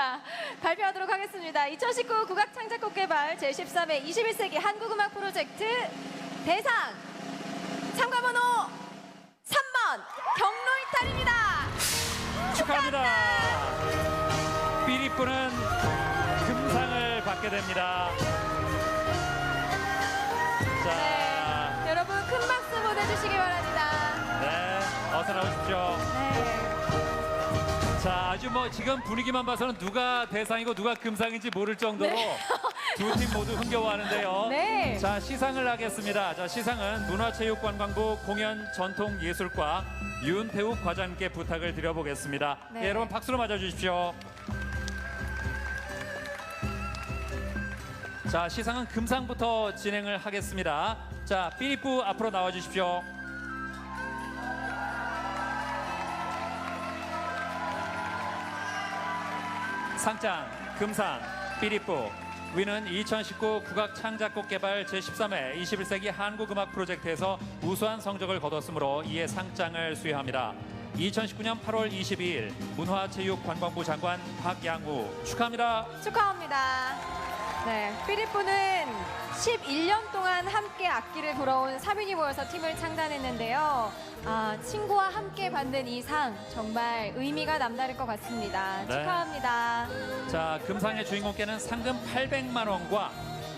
자, 발표하도록 하겠습니다. 2019 국악 창작곡 개발 제13회 21세기 한국음악 프로젝트 대상 참가번호 3번 경로 이탈입니다. 축하합니다. 삐리뿌는 금상을 받게 됩니다. 자, 네, 여러분 큰 박수 보내주시기 바랍니다. 네, 어서 나오십시오. 네. 자, 아주 뭐 지금 분위기만 봐서는 누가 대상이고 누가 금상인지 모를 정도로 두팀 모두 흥겨워하는데요. 네. 자, 시상을 하겠습니다. 자, 시상은 문화체육관광부 공연 전통예술과 윤태욱 과장님께 부탁을 드려보겠습니다. 네. 예, 여러분 박수로 맞아주십시오. 자, 시상은 금상부터 진행을 하겠습니다. 자, 삐리뿌 앞으로 나와 주십시오. 상장, 금상, 삐리뿌. 위는 2019 국악 창작곡 개발 제13회 21세기 한국음악 프로젝트에서 우수한 성적을 거뒀으므로 이에 상장을 수여합니다. 2019년 8월 22일 문화체육관광부 장관 박양우 축하합니다. 축하합니다. 네, 피리프는 11년 동안 함께 악기를 불어온 3인이 모여서 팀을 창단했는데요. 아, 친구와 함께 받는 이 상 정말 의미가 남다를 것 같습니다. 네. 축하합니다. 자, 금상의 주인공께는 상금 800만 원과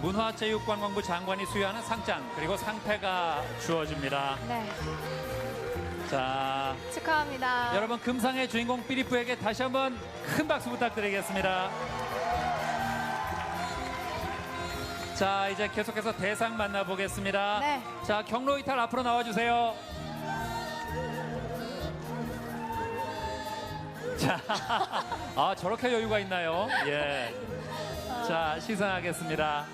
문화체육관광부 장관이 수여하는 상장 그리고 상패가 주어집니다. 네, 자, 축하합니다. 여러분 금상의 주인공 삐리프에게 다시 한번 큰 박수 부탁드리겠습니다. 자 이제 계속해서 대상 만나보겠습니다. 네. 자 경로 이탈 앞으로 나와주세요. 자, 아 저렇게 여유가 있나요? 예. 자 시상하겠습니다.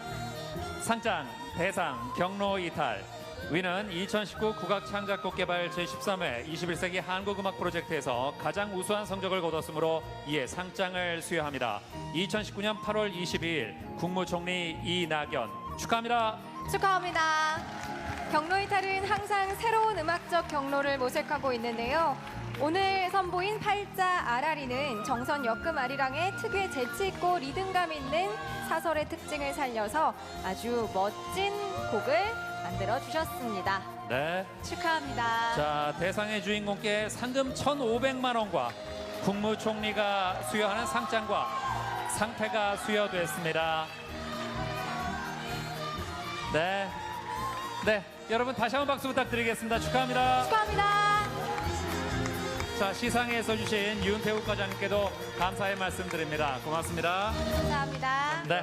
상장 대상 경로 이탈 위는 2019 국악 창작곡 개발 제13회 21세기 한국음악 프로젝트에서 가장 우수한 성적을 거뒀으므로 이에 상장을 수여합니다. 2019년 8월 22일 국무총리 이낙연 축하합니다. 축하합니다. 경로 이탈은 항상 새로운 음악적 경로를 모색하고 있는데요. 오늘 선보인 팔자 아라리는 정선 역금 아리랑의 특유의 재치 있고 리듬감 있는 사설의 특징을 살려서 아주 멋진 곡을 만들어 주셨습니다. 네. 축하합니다. 자 대상의 주인공께 상금 1,500만 원과 국무총리가 수여하는 상장과 상패가 수여됐습니다. 네, 네 여러분 다시 한번 박수 부탁드리겠습니다. 축하합니다. 축하합니다. 자 시상에 써주신 윤태욱 과장님께도 감사의 말씀 드립니다. 고맙습니다. 감사합니다. 네.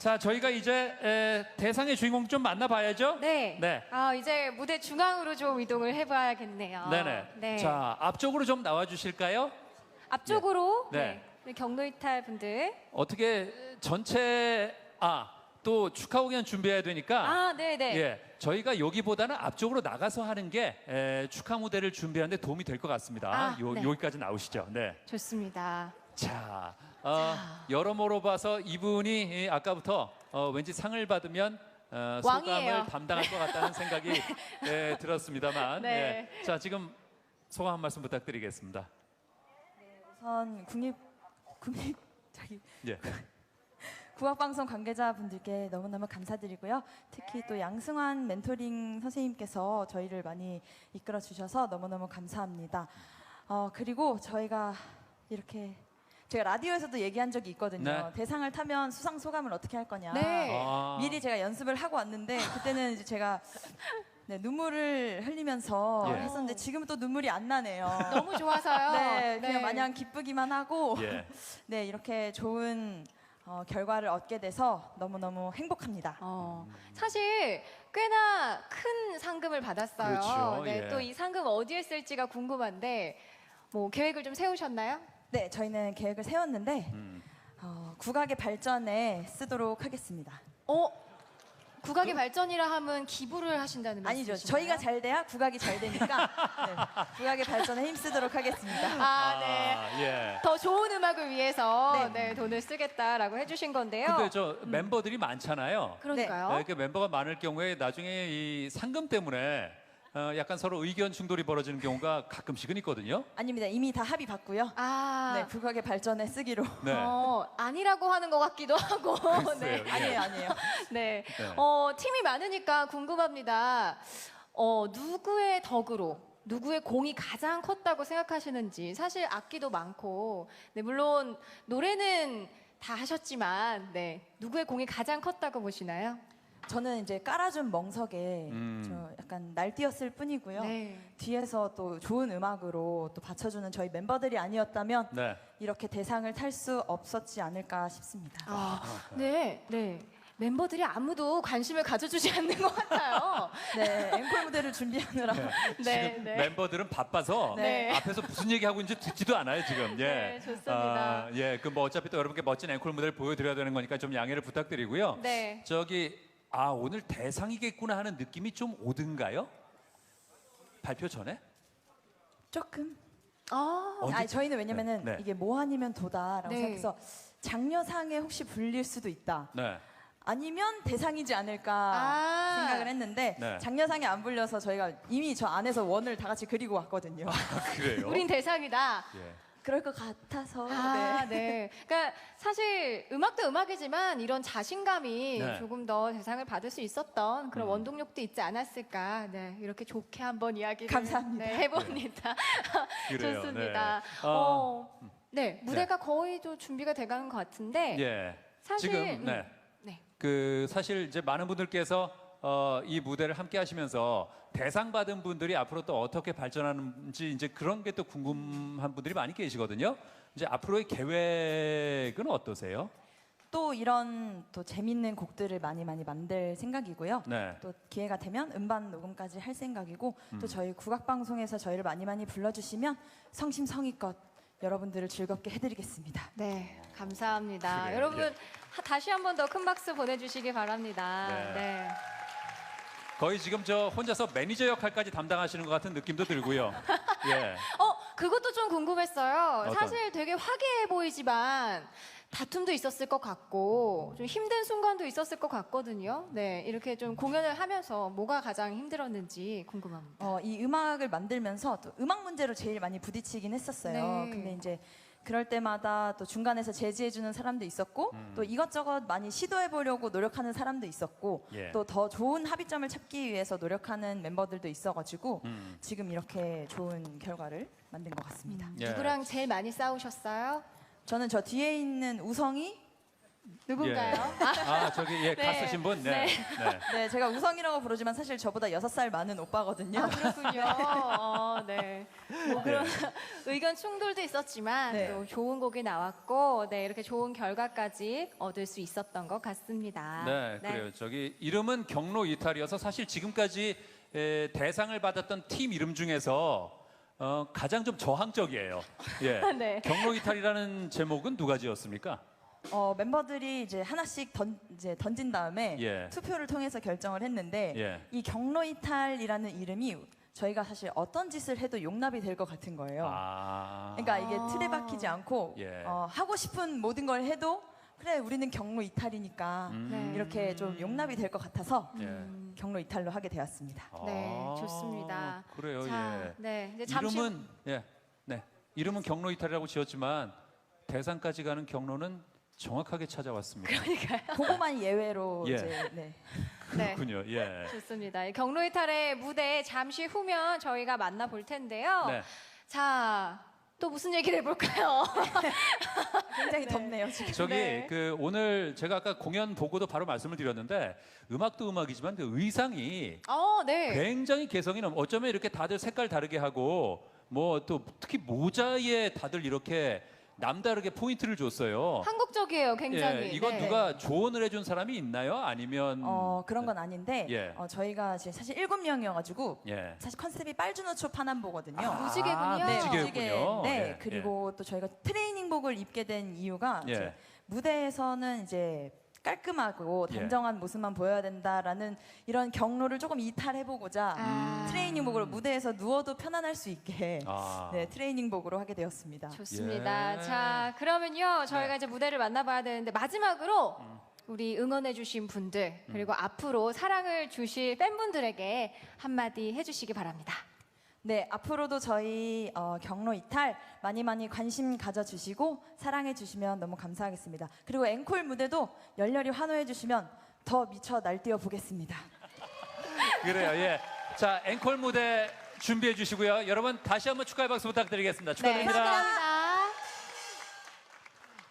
자 저희가 이제 에, 대상의 주인공 좀 만나봐야죠. 네. 네. 아, 이제 무대 중앙으로 좀 이동을 해봐야겠네요. 네네. 네. 자 앞쪽으로 좀 나와 주실까요? 앞쪽으로 네. 네. 네, 경로 이탈 분들. 어떻게 전체 아 또 축하 공연 준비해야 되니까 아, 네, 네. 예 저희가 여기보다는 앞쪽으로 나가서 하는 게 에, 축하 무대를 준비하는데 도움이 될 것 같습니다. 아, 요, 네. 여기까지 나오시죠. 네. 좋습니다. 자, 어, 여러모로 봐서 이분이 이, 아까부터 어, 왠지 상을 받으면 어, 왕이에요. 소감을 담당할 것 같다는 생각이 예, 들었습니다만. 네. 예. 자, 지금 소감 한 말씀 부탁드리겠습니다. 우선 국립 국립 저기 예. 국악방송 관계자분들께 너무너무 감사드리고요. 특히 또 양승환 멘토링 선생님께서 저희를 많이 이끌어 주셔서 너무너무 감사합니다. 어, 그리고 저희가 이렇게 제가 라디오에서도 얘기한 적이 있거든요. 네. 대상을 타면 수상 소감을 어떻게 할 거냐. 네. 아. 미리 제가 연습을 하고 왔는데 그때는 이제 제가 네, 눈물을 흘리면서 예. 했었는데 지금 은 또 눈물이 안 나네요. 너무 좋아서요. 네, 그냥 마냥 기쁘기만 하고 예. 네 이렇게 좋은 어, 결과를 얻게 돼서 너무 너무 행복합니다. 어, 사실 꽤나 큰 상금을 받았어요. 그렇죠, 네, 예. 또 이 상금 어디에 쓸지가 궁금한데 뭐 계획을 좀 세우셨나요? 네, 저희는 계획을 세웠는데 음. 어, 국악의 발전에 쓰도록 하겠습니다. 어, 국악의 발전이라 하면 기부를 하신다는 아니죠, 말씀이신가요? 저희가 잘 돼야 국악이 잘 되니까 네, 국악의 발전에 힘쓰도록 하겠습니다. 아, 네. 예. 더 좋은 음악을 위해서 네. 네. 돈을 쓰겠다라고 해주신 건데요. 근데 저 멤버들이 많잖아요. 그러니까요. 네, 이렇게 멤버가 많을 경우에 나중에 이 상금 때문에 어, 약간 서로 의견 충돌이 벌어지는 경우가 가끔씩은 있거든요. 아닙니다. 이미 다 합의 봤고요. 아, 네, 국악의 발전에 쓰기로. 네. 어, 아니라고 하는 것 같기도 하고. 네. 글쎄요. 예. 아니에요, 아니에요. 네. 네. 어, 팀이 많으니까 궁금합니다. 어, 누구의 덕으로 누구의 공이 가장 컸다고 생각하시는지 사실 악기도 많고 네, 물론 노래는 다 하셨지만 네, 누구의 공이 가장 컸다고 보시나요? 저는 이제 깔아준 멍석에 음. 저 약간 날뛰었을 뿐이고요. 네. 뒤에서 또 좋은 음악으로 또 받쳐주는 저희 멤버들이 아니었다면 네. 이렇게 대상을 탈 수 없었지 않을까 싶습니다. 아, 네, 네. 멤버들이 아무도 관심을 가져주지 않는 것 같아요. 네, 앵콜 무대를 준비하느라 네, 지금 네. 멤버들은 바빠서 네. 앞에서 무슨 얘기 하고 있는지 듣지도 않아요 지금. 예. 네, 좋습니다. 아, 예, 그 뭐 어차피 또 여러분께 멋진 앵콜 무대를 보여드려야 되는 거니까 좀 양해를 부탁드리고요. 네. 저기 아 오늘 대상이겠구나 하는 느낌이 좀 오든가요? 발표 전에? 조금. 아, 언제- 아니 저희는 왜냐면은 네, 네. 이게 뭐 아니면 도다라고 네. 생각해서 장려상에 혹시 불릴 수도 있다. 네. 아니면 대상이지 않을까 아. 생각을 했는데 네. 장려상에 안 불려서 저희가 이미 저 안에서 원을 다 같이 그리고 왔거든요. 아, 그래요? 우린 대상이다. 예. 그럴 것 같아서 아, 네. 네. 그러니까 사실 음악도 음악이지만 이런 자신감이 네. 조금 더 대상을 받을 수 있었던 그런 음. 원동력도 있지 않았을까. 네, 이렇게 좋게 한번 이야기를 감사합니다. 네, 해봅니다. 그래요. 좋습니다. 네. 어, 어, 네, 무대가 거의 좀 준비가 돼가는 것 같은데 예. 사실 지금 음, 네. 네. 그 사실 이제 많은 분들께서 어, 이 무대를 함께 하시면서 대상 받은 분들이 앞으로 또 어떻게 발전하는지 이제 그런 게 또 궁금한 분들이 많이 계시거든요. 이제 앞으로의 계획은 어떠세요? 또 이런 또 재밌는 곡들을 많이 많이 만들 생각이고요. 네. 또 기회가 되면 음반 녹음까지 할 생각이고 음. 또 저희 국악 방송에서 저희를 많이 많이 불러주시면 성심성의껏 여러분들을 즐겁게 해드리겠습니다. 네, 감사합니다. 그래요. 여러분 예. 하- 다시 한 번 더 큰 박수 보내주시기 바랍니다. 네. 네. 거의 지금 저 혼자서 매니저 역할까지 담당하시는 것 같은 느낌도 들고요. 예. 어, 그것도 좀 궁금했어요. 어떤? 사실 되게 화기해 보이지만 다툼도 있었을 것 같고 좀 힘든 순간도 있었을 것 같거든요. 네, 이렇게 좀 공연을 하면서 뭐가 가장 힘들었는지 궁금합니다. 어, 이 음악을 만들면서 또 음악 문제로 제일 많이 부딪히긴 했었어요. 네. 근데 이제 그럴 때마다 또 중간에서 제지해주는 사람도 있었고 음. 또 이것저것 많이 시도해보려고 노력하는 사람도 있었고 예. 또 더 좋은 합의점을 찾기 위해서 노력하는 멤버들도 있어가지고 음. 지금 이렇게 좋은 결과를 만든 것 같습니다. 예. 누구랑 제일 많이 싸우셨어요? 저는 저 뒤에 있는 우성이 누군가요? 아, 아 저기 예 네. 가수신 분. 네. 네. 네 제가 우성이라고 부르지만 사실 저보다 여섯 살 많은 오빠거든요. 아, 그렇군요. 어, 네. 뭐 그런 의견 충돌도 있었지만 네. 또 좋은 곡이 나왔고, 네 이렇게 좋은 결과까지 얻을 수 있었던 것 같습니다. 네, 그래요. 저기 이름은 경로 이탈이어서 사실 지금까지 에, 대상을 받았던 팀 이름 중에서 어, 가장 좀 저항적이에요. 예. 네. 경로 이탈이라는 제목은 누가 지었습니까? 어, 멤버들이 이제 하나씩 던, 이제 던진 다음에 예. 투표를 통해서 결정을 했는데 예. 이 경로 이탈이라는 이름이 저희가 사실 어떤 짓을 해도 용납이 될 것 같은 거예요. 아. 그러니까 이게 아. 틀에 박히지 않고 예. 어, 하고 싶은 모든 걸 해도 그래 우리는 경로 이탈이니까 음. 네. 이렇게 좀 용납이 될 것 같아서 예. 음, 경로 이탈로 하게 되었습니다. 네, 아, 좋습니다. 그래요. 자, 예. 네, 이제 잠시 이름은 예. 네. 이름은 경로 이탈이라고 지었지만 대상까지 가는 경로는 정확하게 찾아왔습니다. 그거만 예외로 예. 이제 네. 네. 그렇군요. 예. 좋습니다. 이 경로 이탈의 무대 잠시 후면 저희가 만나볼 텐데요. 네. 자, 또 무슨 얘기를 해볼까요? 굉장히 덥네요 지금. 저기 네. 그 오늘 제가 아까 공연 보고도 바로 말씀을 드렸는데 음악도 음악이지만 그 의상이 어, 네. 굉장히 개성이 넘. 어쩌면 이렇게 다들 색깔 다르게 하고 뭐 또 특히 모자에 다들 이렇게 남다르게 포인트를 줬어요. 한국적이에요, 굉장히. 예, 이건 네. 누가 조언을 해준 사람이 있나요? 아니면 어 그런 건 아닌데 예. 어, 저희가 지금 사실 일곱 명이어가지고 예. 사실 컨셉이 빨주노초 파남보거든요. 아, 무지개군요. 네, 무지개. 무지개였군요. 네, 예, 그리고 또 저희가 트레이닝복을 입게 된 이유가 예. 이제 무대에서는 이제 깔끔하고 예. 단정한 모습만 보여야 된다라는 이런 경로를 조금 이탈해보고자 아. 트레이닝복으로 무대에서 누워도 편안할 수 있게 아. 네, 트레이닝복으로 하게 되었습니다. 좋습니다. 예. 자, 그러면요. 저희가 네. 이제 무대를 만나봐야 되는데 마지막으로 우리 응원해주신 분들 음. 그리고 앞으로 사랑을 주실 팬분들에게 한마디 해주시기 바랍니다. 네, 앞으로도 저희 어, 경로 이탈 많이 많이 관심 가져주시고 사랑해 주시면 너무 감사하겠습니다. 그리고 앵콜 무대도 열렬히 환호해 주시면 더 미쳐 날뛰어 보겠습니다. 그래요. 예. 자, 앵콜 무대 준비해 주시고요. 여러분 다시 한번 축하의 박수 부탁드리겠습니다. 축하드립니다. 네, 축하드립니다.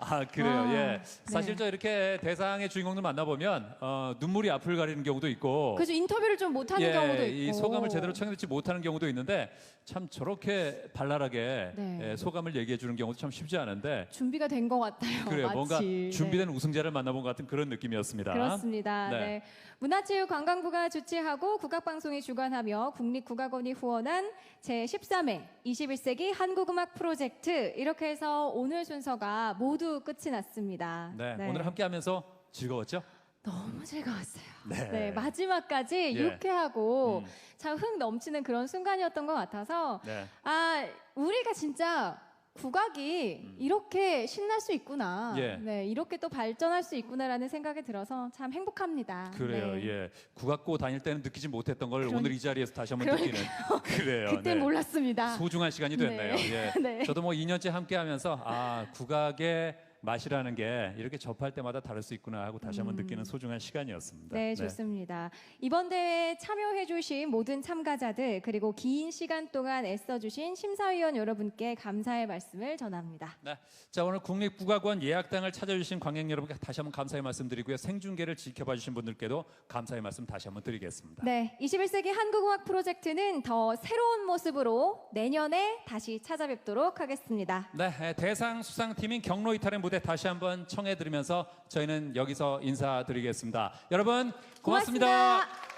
아 그래요. 아, 예. 사실 네. 저 이렇게 대상의 주인공들 만나보면 어, 눈물이 앞을 가리는 경우도 있고. 그래서 인터뷰를 좀 못하는 예, 경우도 있고. 이 소감을 제대로 청해듣지 못하는 경우도 있는데 참 저렇게 발랄하게 네. 예, 소감을 얘기해 주는 경우도 참 쉽지 않은데 준비가 된 것 같아요. 그래요. 마치. 뭔가 네. 준비된 우승자를 만나본 것 같은 그런 느낌이었습니다. 그렇습니다. 네. 네. 문화체육관광부가 주최하고 국악방송이 주관하며 국립국악원이 후원한 제13회 21세기 한국음악 프로젝트 이렇게 해서 오늘 순서가 모두 끝이 났습니다. 네, 오늘 함께하면서 즐거웠죠? 너무 즐거웠어요. 네. 네, 마지막까지 예. 유쾌하고 음. 참 흥 넘치는 그런 순간이었던 것 같아서 네. 아 우리가 진짜 국악이 이렇게 신날 수 있구나. 음. 예. 네, 이렇게 또 발전할 수 있구나라는 생각이 들어서 참 행복합니다. 그래요. 네. 예. 국악고 다닐 때는 느끼지 못했던 걸 그러니- 오늘 이 자리에서 다시 한번 느끼는. 그래요. 그때 네. 몰랐습니다. 소중한 시간이 됐네요. 네. 예. 네. 저도 뭐 2년째 함께 하면서 아, 국악의 맛이라는 게 이렇게 접할 때마다 다를 수 있구나 하고 다시 한번 느끼는 소중한 시간이었습니다. 네, 좋습니다. 이번 대회에 참여해주신 모든 참가자들 그리고 긴 시간 동안 애써주신 심사위원 여러분께 감사의 말씀을 전합니다. 네. 자, 오늘 국립국악원 예약당을 찾아주신 관객 여러분께 다시 한번 감사의 말씀드리고요. 생중계를 지켜봐 주신 분들께도 감사의 말씀 다시 한번 드리겠습니다. 네, 21세기 한국음악 프로젝트는 더 새로운 모습으로 내년에 다시 찾아뵙도록 하겠습니다. 네, 에, 대상 수상팀인 경로 이탈의 무대 다시 한번 청해 들으면서 저희는 여기서 인사드리겠습니다. 여러분 고맙습니다. 고맙습니다.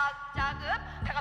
과학자금 제가